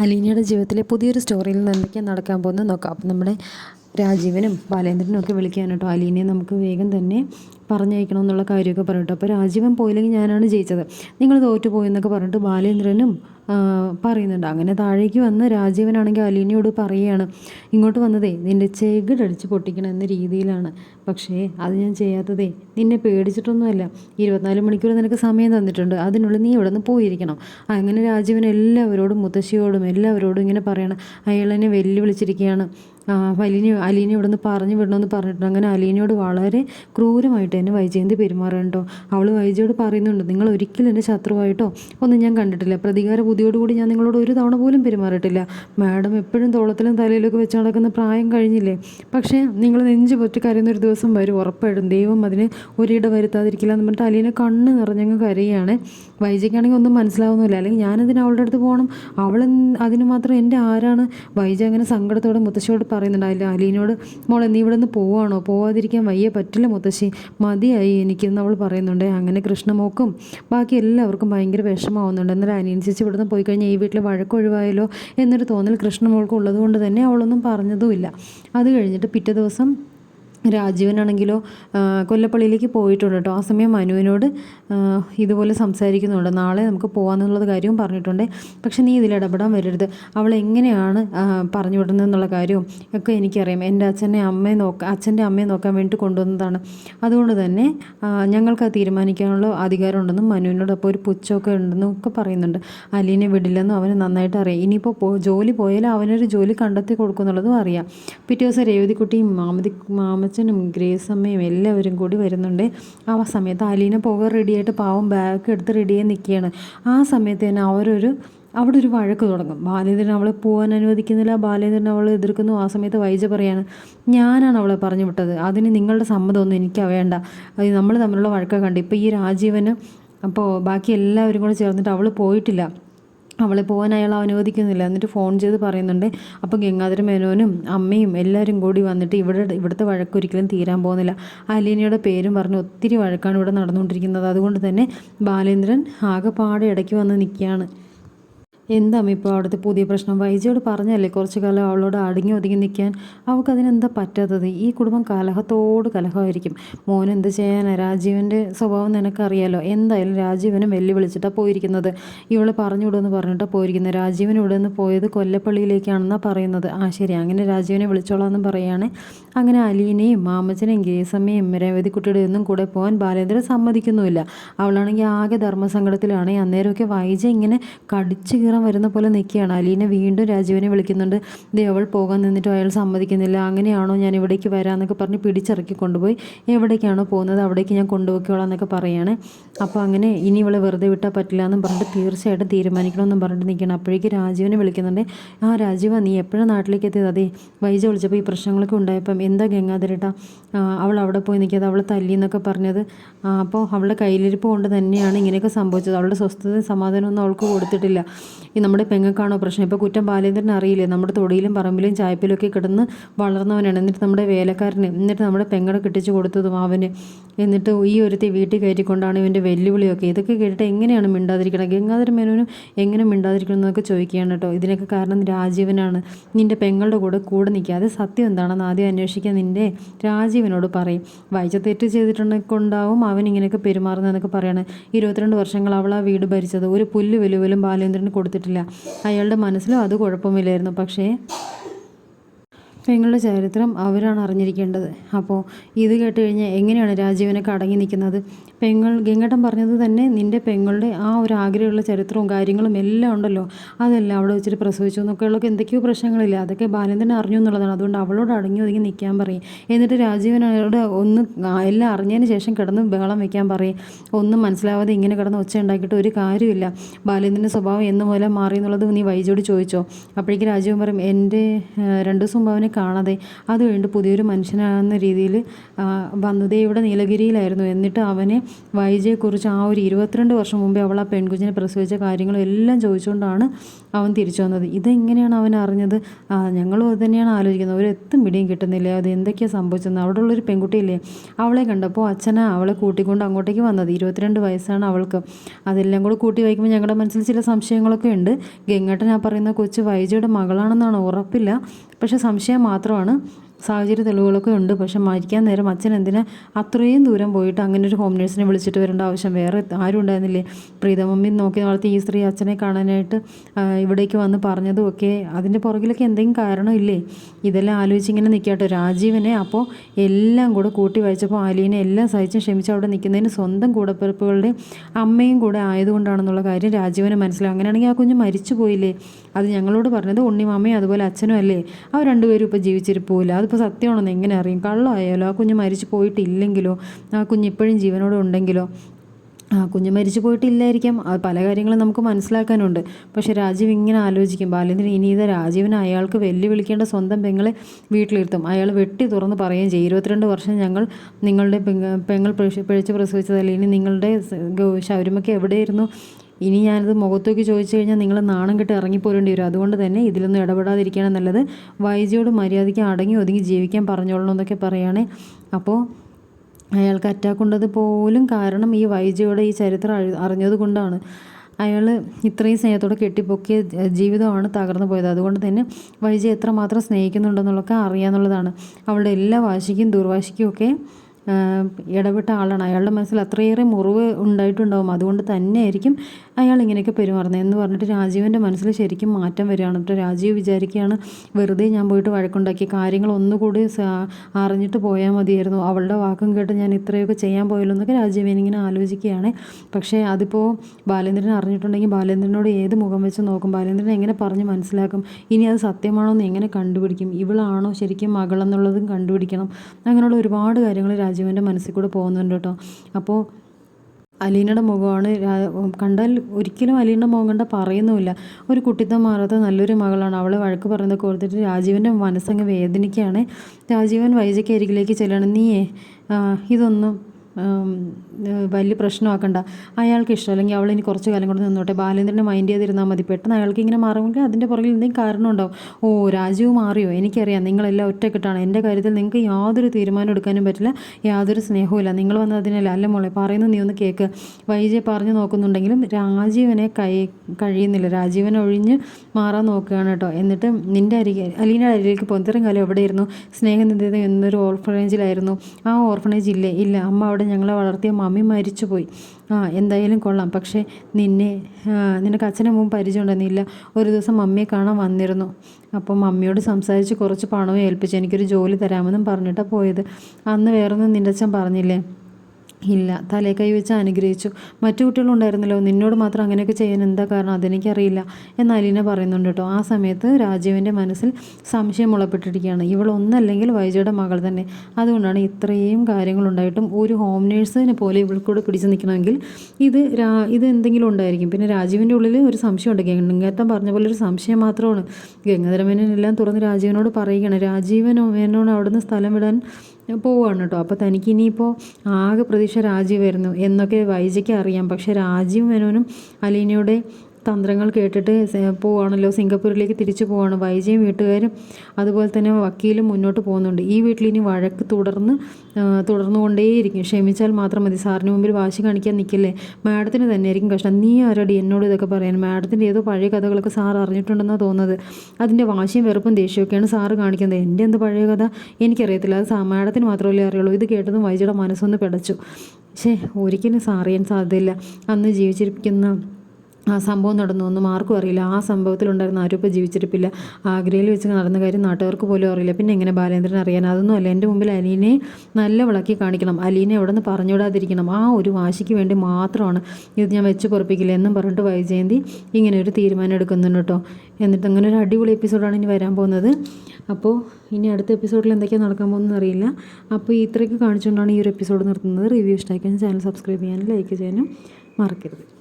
അലീനയുടെ ജീവിതത്തിലെ പുതിയൊരു സ്റ്റോറിയിൽ നിന്ന് എന്തൊക്കെയാണ് നടക്കാൻ പോകുന്നത് നോക്കാം. അപ്പം നമ്മുടെ രാജീവനും ബാലേന്ദ്രനും ഒക്കെ വിളിക്കാൻ കേട്ടോ. അലീനയെ നമുക്ക് വേഗം തന്നെ പറഞ്ഞയക്കണം എന്നുള്ള കാര്യമൊക്കെ പറഞ്ഞിട്ടോ അപ്പോൾ രാജീവൻ പോയില്ലെങ്കിൽ ഞാനാണ് ജയിച്ചത്. നിങ്ങൾ തോറ്റു പോയെന്നൊക്കെ പറഞ്ഞിട്ട് ബാലേന്ദ്രനും പറയുന്നുണ്ട്. അങ്ങനെ താഴേക്ക് വന്ന് രാജീവനാണെങ്കിൽ അലീനയോട് പറയുകയാണ്. ഇങ്ങോട്ട് വന്നതേ നിന്റെ ചെകിടടിച്ച് പൊട്ടിക്കണം എന്ന രീതിയിലാണ്. പക്ഷേ അത് ഞാൻ ചെയ്യാത്തതേ നിന്നെ പേടിച്ചിട്ടൊന്നുമല്ല. ഇരുപത്തിനാല് മണിക്കൂർ നിനക്ക് സമയം തന്നിട്ടുണ്ട്. അതിനുള്ളിൽ നീ ഇവിടെ നിന്ന് പോയിരിക്കണം? അങ്ങനെ രാജീവൻ എല്ലാവരോടും മുത്തശ്ശിയോടും എല്ലാവരോടും ഇങ്ങനെ പറയണം. അയാളെന്നെ വെല്ലുവിളിച്ചിരിക്കുകയാണ്. അലീന അലീന ഇവിടെ നിന്ന് പറഞ്ഞു വിടണമെന്ന് പറഞ്ഞിട്ടുണ്ട്. അങ്ങനെ അലീനയോട് വളരെ ക്രൂരമായിട്ട് എന്നെ വൈജയന്തി പെരുമാറണം കേട്ടോ. അവൾ വൈജയോട് പറയുന്നുണ്ട് നിങ്ങൾ ഒരിക്കലും എന്റെ ശത്രുവായിട്ടോ? ഒന്നും ഞാൻ കണ്ടിട്ടില്ല. പ്രതികാര ബുദ്ധിയോടുകൂടി ഞാൻ നിങ്ങളോട് ഒരു തവണ പോലും പെരുമാറിയിട്ടില്ല. മാഡം എപ്പോഴും തോളത്തിലും തലയിലൊക്കെ വെച്ച് നടക്കുന്ന പ്രായം കഴിഞ്ഞില്ലേ? പക്ഷേ നിങ്ങൾ നെഞ്ച് പൊറ്റി കരയുന്ന ഒരു ദിവസം വരും ഉറപ്പായിട്ടും. ദൈവം അതിന് ഒരിട വരുത്താതിരിക്കില്ല എന്ന് പറഞ്ഞിട്ട് അലീനെ കണ്ണ് നിറഞ്ഞങ്ങ് കരയാണ്. വൈജയ്ക്കാണെങ്കിൽ ഒന്നും മനസ്സിലാവുന്നില്ല. അല്ലെങ്കിൽ ഞാനതിന് അവളുടെ അടുത്ത് പോകണം. അവൾ അതിന് മാത്രം എന്റെ ആരാണ്? വൈജ അങ്ങനെ സങ്കടത്തോടെ മുത്തശ്ശിയോട് പറയുന്നുണ്ട്. അല്ല അലീനോട് മോളെ നീ ഇവിടെ നിന്ന് പോവാണോ? പോവാതിരിക്കാൻ വയ്യ പറ്റില്ല മുത്തശ്ശി. മതിയായി എനിക്കെന്ന് അവൾ പറയുന്നുണ്ട്. അങ്ങനെ കൃഷ്ണമോക്കും ബാക്കി എല്ലാവർക്കും ഭയങ്കര വിഷമാവുന്നുണ്ട് എന്നാൽ അനുസരിച്ച് ഇവിടെ നിന്ന് പോയി കഴിഞ്ഞാൽ ഈ വീട്ടിൽ വഴക്കൊഴിവായാലോ എന്നൊരു തോന്നൽ കൃഷ്ണമോൾക്ക് ഉള്ളത് കൊണ്ട് തന്നെ അവളൊന്നും പറഞ്ഞതുമില്ല. അത് കഴിഞ്ഞിട്ട് പിറ്റേ ദിവസം രാജീവനാണെങ്കിലോ കൊല്ലപ്പള്ളിയിലേക്ക് പോയിട്ടുണ്ട് കേട്ടോ. ആ സമയം മനുവിനോട് ഇതുപോലെ സംസാരിക്കുന്നുണ്ട്. നാളെ നമുക്ക് പോകാമെന്നുള്ളത് കാര്യവും പറഞ്ഞിട്ടുണ്ട്. പക്ഷെ നീ ഇതിൽ ഇടപെടാൻ വരരുത്. അവൾ എങ്ങനെയാണ് പറഞ്ഞു വിടുന്നതെന്നുള്ള കാര്യവും ഒക്കെ എനിക്കറിയാം. എന്റെ അച്ഛനെ അമ്മയെ നോക്കാൻ അച്ഛന്റെ അമ്മയെ നോക്കാൻ വേണ്ടി കൊണ്ടുവന്നതാണ്. അതുകൊണ്ട് തന്നെ ഞങ്ങൾക്ക് അത് തീരുമാനിക്കാനുള്ള അധികാരമുണ്ടെന്നും മനുവിനോട് അപ്പോൾ ഒരു പുച്ഛമൊക്കെ ഉണ്ടെന്നും ഒക്കെ പറയുന്നുണ്ട്. അലീനെ വിടില്ലെന്നും അവന് നന്നായിട്ട് അറിയാം. ഇനിയിപ്പോൾ ജോലി പോയാലും അവനൊരു ജോലി കണ്ടെത്തി കൊടുക്കുന്നുള്ളതും അറിയാം. പിറ്റേ ദിവസം രേവതിക്കുട്ടിയും മാമതി മാമച്ചനും ഗ്രേസമ്മയും എല്ലാവരും കൂടി വരുന്നുണ്ട്. ആ സമയത്ത് അലീന പോകാൻ റെഡിയായിട്ട് പാവം ബാഗ് എടുത്ത് റെഡിയായി നിൽക്കുകയാണ് ആ സമയത്ത് തന്നെ അവരൊരു അവിടെ ഒരു വഴക്ക് തുടങ്ങും. ബാലേന്ദ്രൻ അവളെ പോകാൻ അനുവദിക്കുന്നില്ല. ബാലേന്ദ്രൻ അവളെ എതിർക്കുന്നു. ആ സമയത്ത് വൈജ പറയാണ് ഞാനാണ് അവളെ പറഞ്ഞു വിട്ടത്. അതിന് നിങ്ങളുടെ സമ്മതമൊന്നും എനിക്ക് വേണ്ട. നമ്മൾ തമ്മിലുള്ള വഴക്കൊക്കെ കണ്ട്. ഇപ്പോൾ ഈ രാജീവന് അപ്പോൾ ബാക്കി എല്ലാവരും കൂടെ ചേർന്നിട്ട് അവൾ പോയിട്ടില്ല. അവളെ പോകാൻ അയാൾ അനുവദിക്കുന്നില്ല. എന്നിട്ട് ഫോൺ ചെയ്ത് പറയുന്നുണ്ട് അപ്പോൾ ഗംഗാധര മേനോനും അമ്മയും എല്ലാവരും കൂടി വന്നിട്ട് ഇവിടെ ഇവിടുത്തെ വഴക്കൊരിക്കലും തീരാൻ പോകുന്നില്ല. അലീനയുടെ പേരും പറഞ്ഞ് ഒത്തിരി വഴക്കാണ് ഇവിടെ നടന്നുകൊണ്ടിരിക്കുന്നത്. അതുകൊണ്ട് തന്നെ ബാലേന്ദ്രൻ ആകെപ്പാടെ ഇടയ്ക്ക് വന്ന് നിൽക്കുകയാണ്. എന്താ ഇപ്പോൾ അവിടുത്തെ പുതിയ പ്രശ്നം? വൈജയോട് പറഞ്ഞല്ലേ കുറച്ച് കാലം അവളോട് അടങ്ങി ഒതുങ്ങി നിൽക്കാൻ. അവൾക്ക് അതിനെന്താ പറ്റാത്തത്? ഈ കുടുംബം കലഹത്തോട് കലഹമായിരിക്കും. മോൻ എന്ത് ചെയ്യാനാ? രാജീവന്റെ സ്വഭാവം നിനക്കറിയാലോ? എന്തായാലും രാജീവനും വെല്ലുവിളിച്ചിട്ടാണ് പോയിരിക്കുന്നത്. ഇവൾ പറഞ്ഞു വിടുമെന്ന് പറഞ്ഞിട്ടാണ് പോയിരിക്കുന്നത്. രാജീവൻ ഇവിടെ നിന്ന് പോയത് കൊല്ലപ്പള്ളിയിലേക്കാണെന്നാണ് പറയുന്നത്. ആ ശരി. അങ്ങനെ രാജീവനെ വിളിച്ചോളാമെന്നും പറയുകയാണ്. അങ്ങനെ അലീനയും മാമച്ചനെയും ഗേസമ്മയും രേവതിക്കുട്ടിയുടെ ഒന്നും കൂടെ പോകാൻ ബാലേന്ദ്രൻ സമ്മതിക്കുന്നുമില്ല. അവളാണെങ്കിൽ ആകെ ധർമ്മസങ്കടത്തിലാണ്. അന്നേരമൊക്കെ വൈജ ഇങ്ങനെ കടിച്ചു കീറാൻ വരുന്ന പോലെ നിൽക്കുകയാണ്. അലീന വീണ്ടും രാജീവനെ വിളിക്കുന്നുണ്ട്. ഇത് അവൾ പോകാൻ നിന്നിട്ട് അയാൾ സമ്മതിക്കുന്നില്ല. അങ്ങനെയാണോ ഞാൻ ഇവിടേക്ക് വരാമെന്നൊക്കെ പറഞ്ഞ് പിടിച്ചിറക്കി കൊണ്ടുപോയി. എവിടേക്കാണോ പോകുന്നത് അവിടേക്ക് ഞാൻ കൊണ്ടുപോയിക്കോളാം എന്നൊക്കെ പറയുകയാണ് അപ്പോൾ അങ്ങനെ ഇനി ഇവളെ വെറുതെ വിട്ടാൽ പറ്റില്ല എന്നും പറഞ്ഞിട്ട് തീർച്ചയായിട്ടും തീരുമാനിക്കണമെന്നും പറഞ്ഞിട്ട് നിൽക്കണം അപ്പോഴേക്ക് രാജീവനെ വിളിക്കുന്നുണ്ട്. ആ രാജീവ നീ എപ്പോഴാണ് നാട്ടിലേക്ക് എത്തിയത്? അതെ വൈജ വിളിച്ചപ്പോൾ ഈ പ്രശ്നങ്ങളൊക്കെ ഉണ്ടായപ്പം എന്താ ഗംഗാധരേട്ടാ? അവൾ അവിടെ പോയി നിൽക്കിയത് അവളെ തല്ലി എന്നൊക്കെ പറഞ്ഞത് അപ്പോൾ അവളുടെ കയ്യിലിരിപ്പ് കൊണ്ട് തന്നെയാണ് ഇങ്ങനെയൊക്കെ സംഭവിച്ചത്. അവളുടെ സ്വസ്ഥത സമാധാനമൊന്നും അവൾക്ക് കൊടുത്തിട്ടില്ല. ഈ നമ്മുടെ പെങ്ങൾക്കാണോ പ്രശ്നം? ഇപ്പോൾ കുറ്റം ബാലേന്ദ്രൻ അറിയില്ലേ? നമ്മുടെ തൊടിയിലും പറമ്പിലും ചായപ്പിലും ഒക്കെ കിടന്ന് വളർന്നവനാണ്. എന്നിട്ട് നമ്മുടെ വേലക്കാരനെ എന്നിട്ട് നമ്മുടെ പെങ്ങളെ കെട്ടിച്ചു കൊടുത്തതും അവന്. എന്നിട്ട് ഈ ഒരുത്തി വീട്ടിൽ കയറ്റിക്കൊണ്ടാണ് ഇവന്റെ വെല്ലുവിളിയൊക്കെ. ഇതൊക്കെ കേട്ടിട്ട് എങ്ങനെയാണ് മിണ്ടാതിരിക്കണം? ഗംഗാധര മേനോനും എങ്ങനെ മിണ്ടാതിരിക്കണം എന്നൊക്കെ ചോദിക്കുകയാണ് കേട്ടോ. ഇതിനൊക്കെ കാരണം രാജീവനാണ്. നിന്റെ പെങ്ങളുടെ കൂടെ കൂടെ നിൽക്കാതെ സത്യം എന്താണെന്ന് ആദ്യം അന്വേഷിക്കാൻ നിന്റെ രാജീവനോട് പറയും. വായിച്ച തെറ്റ് ചെയ്തിട്ടുണ്ടെങ്കിൽ അവൻ ഇങ്ങനെയൊക്കെ പെരുമാറുന്നതെന്നൊക്കെ പറയാണ്. ഇരുപത്തിരണ്ട് വർഷങ്ങൾ അവൾ ആ വീട് ഭരിച്ചത്. ഒരു പുല്ല് വെലുവിലും ബാലേന്ദ്രന് കൊടുത്തിട്ടില്ല അയാളുടെ മനസ്സിലും അത് കുഴപ്പമില്ലായിരുന്നു. പക്ഷേ പെങ്ങളുടെ ചരിത്രം അവരാണ് അറിഞ്ഞിരിക്കേണ്ടത്. അപ്പോൾ ഇത് കേട്ട് കഴിഞ്ഞാൽ എങ്ങനെയാണ് രാജീവനൊക്കെ അടങ്ങി നിൽക്കുന്നത്? പെങ്ങൾ ഗംഗട്ടൻ പറഞ്ഞത് തന്നെ നിന്റെ പെങ്ങളുടെ ആ ഒരു ആഗ്രഹമുള്ള ചരിത്രവും കാര്യങ്ങളും എല്ലാം ഉണ്ടല്ലോ. അതെല്ലാം അവിടെ വെച്ചിട്ട് പ്രസവിച്ചു എന്നൊക്കെയുള്ളൊക്കെ എന്തൊക്കെയോ പ്രശ്നങ്ങളില്ല? അതൊക്കെ ബാലേന്ദ്രൻ അറിഞ്ഞു എന്നുള്ളതാണ്. അതുകൊണ്ട് അവളോട് അടങ്ങി ഒതുങ്ങി നിൽക്കാൻ പറയും. എന്നിട്ട് രാജീവനോട് ഒന്ന് എല്ലാം അറിഞ്ഞതിന് ശേഷം കിടന്ന് ബഹളം വെക്കാൻ പറയും. ഒന്നും മനസ്സിലാവാതെ ഇങ്ങനെ കിടന്ന് ഒച്ച ഉണ്ടാക്കിയിട്ട് ഒരു കാര്യമില്ല ബാലേന്ദ്രന്റെ സ്വഭാവം എന്ന് പോലെ മാറി എന്നുള്ളത് നീ വൈജോട് ചോദിച്ചോ. അപ്പോഴേക്കും രാജീവൻ പറയും എന്റെ രണ്ട് ദിവസം മുമ്പ് അവനെ കാണാതെ അത് കഴിഞ്ഞിട്ട് പുതിയൊരു മനുഷ്യനാകുന്ന രീതിയിൽ വന്നതേ ഇവിടെ നീലഗിരിയിലായിരുന്നു. എന്നിട്ട് അവനെ വൈജയെക്കുറിച്ച് ആ ഒരു ഇരുപത്തിരണ്ട് വർഷം മുമ്പേ അവൾ ആ പെൺകുഞ്ഞിനെ പ്രസവിച്ച കാര്യങ്ങളെല്ലാം ചോദിച്ചുകൊണ്ടാണ് അവൻ തിരിച്ചു വന്നത്. ഇതെങ്ങനെയാണ് അവൻ അറിഞ്ഞത്? ഞങ്ങളും അത് തന്നെയാണ് ആലോചിക്കുന്നത്. ഒരു എത്തും പിടിയും കിട്ടുന്നില്ല. അത് എന്തൊക്കെയാണ് സംഭവിച്ചത് അവിടെ ഉള്ളൊരു പെൺകുട്ടിയില്ലേ? അവളെ കണ്ടപ്പോൾ അച്ഛനാ അവളെ കൂട്ടിക്കൊണ്ട് അങ്ങോട്ടേക്ക് വന്നത്. ഇരുപത്തിരണ്ട് വയസ്സാണ് അവൾക്ക്. അതെല്ലാം കൂടെ കൂട്ടി വായിക്കുമ്പോൾ ഞങ്ങളുടെ മനസ്സിൽ ചില സംശയങ്ങളൊക്കെ ഉണ്ട്. ഗംഗട്ടൻ ആ പറയുന്ന കൊച്ചു വൈജയുടെ മകളാണെന്നാണ് ഉറപ്പില്ല. പക്ഷെ സംശയം മാത്രമാണ്. സാഹചര്യ തെളിവുകളൊക്കെ ഉണ്ട്. പക്ഷെ മരിക്കാൻ നേരം അച്ഛൻ എന്തിനാ അത്രയും ദൂരം പോയിട്ട് അങ്ങനെ ഒരു ഹോം നേഴ്സിനെ വിളിച്ചിട്ട് വരേണ്ട ആവശ്യം? വേറെ ആരും ഉണ്ടായിരുന്നില്ലേ? പ്രീതമമ്മി നോക്കി വളർത്തി ഈ സ്ത്രീ അച്ഛനെ കാണാനായിട്ട് ഇവിടേക്ക് വന്ന് പറഞ്ഞതും ഒക്കെ അതിന്റെ പുറകിലൊക്കെ എന്തെങ്കിലും കാരണമില്ലേ? ഇതെല്ലാം ആലോചിച്ച് ഇങ്ങനെ നിൽക്കാട്ടോ രാജീവനെ അപ്പോൾ എല്ലാം കൂടെ കൂട്ടി വായിച്ചപ്പോൾ ആലീനെ എല്ലാം സഹിച്ചും ക്ഷമിച്ച് അവിടെ നിൽക്കുന്നതിന് സ്വന്തം കൂടപ്പിറപ്പുകളുടെ അമ്മയും കൂടെ ആയതുകൊണ്ടാണെന്നുള്ള കാര്യം രാജീവന് മനസ്സിലാവും അങ്ങനെയാണെങ്കിൽ ആ കുഞ്ഞ് മരിച്ചു പോയില്ലേ അത് ഞങ്ങളോട് പറഞ്ഞത് ഉണ്ണിമാമയും അതുപോലെ അച്ഛനും അല്ലേ അവർ രണ്ടുപേരും ഇപ്പോൾ ജീവിച്ചിരിപ്പോയില്ല അതിപ്പോൾ സത്യമാണെന്ന് എങ്ങനെ അറിയും? കള്ളമായാലോ ആ കുഞ്ഞ് മരിച്ചു പോയിട്ടില്ലെങ്കിലോ? ആ കുഞ്ഞ് ഇപ്പോഴും ജീവനോടെ ഉണ്ടെങ്കിലോ? ആ കുഞ്ഞ് മരിച്ചു പോയിട്ടില്ലായിരിക്കാം. പല കാര്യങ്ങളും നമുക്ക് മനസ്സിലാക്കാനുണ്ട്. പക്ഷെ രാജീവ് ഇങ്ങനെ ആലോചിക്കും. ബാലേന്ദ്രൻ ഇനി ഇത് രാജീവിന് അയാൾക്ക് വെല്ലുവിളിക്കേണ്ട സ്വന്തം പെങ്ങളെ വീട്ടിലിരുത്തും. അയാൾ വെട്ടി തുറന്ന് പറയുകയും ചെയ്യും. ഇരുപത്തിരണ്ട് വർഷം ഞങ്ങൾ നിങ്ങളുടെ പെങ്ങൾ പിഴച്ച് പ്രസവിച്ചതല്ല? ഇനി നിങ്ങളുടെ ശൗരിമൊക്കെ എവിടെയായിരുന്നു? ഇനി ഞാനത് മുഖത്തേക്ക് ചോദിച്ചു കഴിഞ്ഞാൽ നിങ്ങൾ നാണം കെട്ട് ഇറങ്ങിപ്പോരേണ്ടി വരും. അതുകൊണ്ട് തന്നെ ഇതിലൊന്നും ഇടപെടാതിരിക്കുകയാണ് നല്ലത് വൈജിയോട് മര്യാദയ്ക്ക് അടങ്ങി ഒതുങ്ങി ജീവിക്കാൻ പറഞ്ഞോളണം എന്നൊക്കെ പറയുകയാണേ അപ്പോൾ അയാൾക്ക് അറ്റാക്ക് ഉണ്ടത് പോലും കാരണം ഈ വൈജിയുടെ ഈ ചരിത്രം അറിഞ്ഞത് കൊണ്ടാണ്. അയാൾ ഇത്രയും സ്നേഹത്തോടെ കെട്ടിപ്പൊക്കിയ ജീവിതമാണ് തകർന്നു പോയത്. അതുകൊണ്ട് തന്നെ വൈജി എത്രമാത്രം സ്നേഹിക്കുന്നുണ്ടെന്നുള്ളതൊക്കെ അറിയാന്നുള്ളതാണ്. അവളുടെ എല്ലാ വാശിക്കും ദുർവാശിക്കും ഒക്കെ ഇടപെട്ട ആളാണ്. അയാളുടെ മനസ്സിൽ അത്രയേറെ മുറിവ് ഉണ്ടായിട്ടുണ്ടാവും. അതുകൊണ്ട് തന്നെയായിരിക്കും അയാൾ ഇങ്ങനെയൊക്കെ പെരുമാറുന്നത്. എന്ന് പറഞ്ഞിട്ട് രാജീവിന്റെ മനസ്സിൽ ശരിക്കും മാറ്റം വരികയാണ്. എന്നിട്ട് രാജീവ് വിചാരിക്കുകയാണ് വെറുതെ ഞാൻ പോയിട്ട് വഴക്കുണ്ടാക്കി. കാര്യങ്ങൾ ഒന്നുകൂടി അറിഞ്ഞിട്ട് പോയാൽ മതിയായിരുന്നു. അവളുടെ വാക്കും കേട്ട് ഞാൻ ഇത്രയൊക്കെ ചെയ്യാൻ പോയല്ലോ എന്നൊക്കെ രാജീവ് ഇങ്ങനെ ആലോചിക്കുകയാണ്. പക്ഷേ അതിപ്പോൾ ബാലേന്ദ്രൻ അറിഞ്ഞിട്ടുണ്ടെങ്കിൽ ബാലേന്ദ്രനോട് ഏത് മുഖം വെച്ച് നോക്കും? ബാലേന്ദ്രൻ എങ്ങനെ പറഞ്ഞ് മനസ്സിലാക്കും? ഇനി അത് സത്യമാണോ എന്ന് എങ്ങനെ കണ്ടുപിടിക്കും? ഇവളാണോ ശരിക്കും മകളെന്നുള്ളതും കണ്ടുപിടിക്കണം. അങ്ങനെയുള്ള ഒരുപാട് കാര്യങ്ങൾ രാജീവന്റെ മനസ്സിൽ കൂടെ പോകുന്നുണ്ട് കേട്ടോ. അപ്പോൾ അലീനയുടെ മുഖമാണ് കണ്ടാൽ ഒരിക്കലും അലീനയുടെ മുഖം കണ്ട പറയുന്നുമില്ല. ഒരു കുട്ടിത്തം മാറാത്ത നല്ലൊരു മകളാണ്. അവളെ വഴക്ക് പറയുന്നത് ഓർത്തിട്ട് രാജീവന്റെ മനസ്സങ്ങ് വേദനിക്കുകയാണ്. രാജീവൻ വൈജയ്ക്ക് അരികിലേക്ക് ചെല്ലണം. നീയേ ഇതൊന്നും വലിയ പ്രശ്നമാക്കണ്ട. അയാൾക്ക് ഇഷ്ടം അല്ലെങ്കിൽ അവൾ ഇനി കുറച്ച് കാലം കൊണ്ട് നിന്നോട്ടെ. ബാലേന്ദ്രനെ മൈൻഡ് ചെയ്തിരുന്നാൽ മതി. പെട്ടെന്ന് അയാൾക്ക് ഇങ്ങനെ മാറുമെങ്കിൽ അതിന്റെ പുറകിൽ എന്തെങ്കിലും കാരണം ഉണ്ടാവും. ഓ രാജീവ് മാറിയോ? എനിക്കറിയാം. നിങ്ങളെല്ലാം ഒറ്റക്കെട്ടാണ്. എന്റെ കാര്യത്തിൽ നിങ്ങൾക്ക് യാതൊരു തീരുമാനം എടുക്കാനും പറ്റില്ല. യാതൊരു സ്നേഹവുമില്ല. നിങ്ങൾ വന്നതിനല്ല അല്ല മോളെ പറയുന്നത് നീ ഒന്ന് കേൾക്ക് വൈജയെ പറഞ്ഞു നോക്കുന്നുണ്ടെങ്കിലും രാജീവനെ കൈ കഴിയുന്നില്ല. രാജീവനെ ഒഴിഞ്ഞ് മാറാൻ നോക്കുകയാണ് കേട്ടോ. എന്നിട്ട് നിന്റെ അരികെ അലീനയുടെ അരികിലേക്ക് പോകും ഇത്രയും കാലം എവിടെയായിരുന്നു? സ്നേഹനിധിത എന്നൊരു ഓർഫനേജിലായിരുന്നു ആ ഓർഫനേജ് ഇല്ലേ? ഇല്ല. അമ്മ അവിടെ ഞങ്ങളെ വളർത്തിയ മമ്മി മരിച്ചുപോയി. ആ എന്തായാലും കൊള്ളാം. പക്ഷേ നിന്നെ നിനക്ക് അച്ഛനും മുമ്പ് പരിചയം ഉണ്ടായിരുന്നില്ല ഒരു ദിവസം മമ്മിയെ കാണാൻ വന്നിരുന്നു. അപ്പോൾ മമ്മിയോട് സംസാരിച്ച് കുറച്ച് പണവും ഏൽപ്പിച്ചു എനിക്കൊരു ജോലി തരാമെന്നും പറഞ്ഞിട്ടാണ് പോയത്. അന്ന് വേറൊന്നും നിന്റെ അച്ഛൻ പറഞ്ഞില്ലേ? ഇല്ല. തലേ കൈ വെച്ച് അനുഗ്രഹിച്ചു. മറ്റു കുട്ടികളുണ്ടായിരുന്നല്ലോ നിന്നോട് മാത്രം അങ്ങനെയൊക്കെ ചെയ്യാൻ എന്താ കാരണം? അതെനിക്കറിയില്ല. എന്ന് അലീന പറയുന്നുണ്ട് കേട്ടോ. ആ സമയത്ത് രാജീവിന്റെ മനസ്സിൽ സംശയം മുളപ്പെട്ടിരിക്കുകയാണ്. ഇവൾ ഒന്നല്ലെങ്കിൽ വൈജയുടെ മകൾ തന്നെ. അതുകൊണ്ടാണ് ഇത്രയും കാര്യങ്ങളുണ്ടായിട്ടും ഒരു ഹോം നേഴ്സിനെ പോലെ ഇവൾക്കൂടെ പിടിച്ചു നിൽക്കണമെങ്കിൽ ഇത് രാ ഇത് എന്തെങ്കിലും ഉണ്ടായിരിക്കും. പിന്നെ രാജീവിന്റെ ഉള്ളിൽ ഒരു സംശയമുണ്ട് ഗംഗാത്തം പറഞ്ഞ പോലെ ഒരു സംശയം മാത്രമാണ്. ഗംഗാധരമേനെല്ലാം തുറന്ന് രാജീവനോട് പറയുകയാണ്. രാജീവനോ മേനോട് അവിടുന്ന് സ്ഥലം വിടാൻ പോവുകയാണ് കേട്ടോ അപ്പോൾ തനിക്ക് ഇനിയിപ്പോൾ ആകെ പ്രതീക്ഷ രാജീവായിരുന്നു എന്നൊക്കെ വൈജയ്ക്ക് അറിയാം. പക്ഷേ രാജീവ് മേനോനും അലീനയുടെ തന്ത്രങ്ങൾ കേട്ടിട്ട് പോവാണല്ലോ സിംഗപ്പൂരിലേക്ക് തിരിച്ചു പോവാണ് വൈജയും വീട്ടുകാരും. അതുപോലെ തന്നെ വക്കീലും മുന്നോട്ട് പോകുന്നുണ്ട്. ഈ വീട്ടിൽ ഇനി വഴക്ക് തുടർന്ന് തുടർന്നുകൊണ്ടേയിരിക്കും. ക്ഷമിച്ചാൽ മാത്രം മതി. സാറിന് മുമ്പിൽ വാശി കാണിക്കാൻ നിൽക്കില്ലേ? മാഡത്തിന് തന്നെ ആയിരിക്കും കഷ്ടം. നീ ആരടി എന്നോട് ഇതൊക്കെ പറയാൻ? മാഡത്തിന്റെ ഏതോ പഴയ കഥകളൊക്കെ സാർ അറിഞ്ഞിട്ടുണ്ടെന്നാണ് തോന്നുന്നത്. അതിന്റെ വാശിയും വെറുപ്പും ദേഷ്യമൊക്കെയാണ് സാറ് കാണിക്കുന്നത്. എന്റെ എന്ത് പഴയ കഥ? എനിക്കറിയത്തില്ല. അത് മാഡത്തിന് മാത്രമല്ലേ അറിയുള്ളൂ. ഇത് കേട്ടതും വൈജയുടെ മനസ്സൊന്ന് പിടച്ചു. പക്ഷേ ഒരിക്കലും സാറിയാൻ സാധ്യതയില്ല. അന്ന് ജീവിച്ചിരിക്കുന്ന ആ സംഭവം നടന്നു ഒന്നും ആർക്കും അറിയില്ല. ആ സംഭവത്തിലുണ്ടായിരുന്ന ആരും ഇപ്പോൾ ജീവിച്ചിരിപ്പില്ല ആഗ്രയിൽ വെച്ച് നടന്ന കാര്യം നാട്ടുകാർക്ക് പോലും അറിയില്ല. പിന്നെ എങ്ങനെ ബാലേന്ദ്രൻ അറിയാൻ? അതൊന്നും അല്ല എന്റെ മുമ്പിൽ അലീനെ നല്ല വിളക്കി കാണിക്കണം. അലീനെ എവിടെ നിന്ന് പറഞ്ഞുവിടാതിരിക്കണം. ആ ഒരു വാശിക്ക് വേണ്ടി മാത്രമാണ് ഇത് ഞാൻ വെച്ച് പൊറപ്പിക്കില്ല എന്നും പറഞ്ഞിട്ട് വൈജയന്തി ഇങ്ങനെ ഒരു തീരുമാനം എടുക്കുന്നുണ്ട് കേട്ടോ. എന്നിട്ട് അങ്ങനെ ഒരു അടിപൊളി എപ്പിസോഡാണ് ഇനി വരാൻ പോകുന്നത്. അപ്പോൾ ഇനി അടുത്ത എപ്പിസോഡിൽ എന്തൊക്കെയാണ് നടക്കാൻ പോകുന്നത് അറിയില്ല. അപ്പോൾ ഇത്രയ്ക്ക് കാണിച്ചുകൊണ്ടാണ് ഈ ഒരു എപ്പിസോഡ് നിർത്തുന്നത്. റിവ്യൂ ഇഷ്ടമാക്കാൻ ചാനൽ സബ്സ്ക്രൈബ് ചെയ്യാനും ലൈക്ക് ചെയ്യാനും മറക്കരുത്.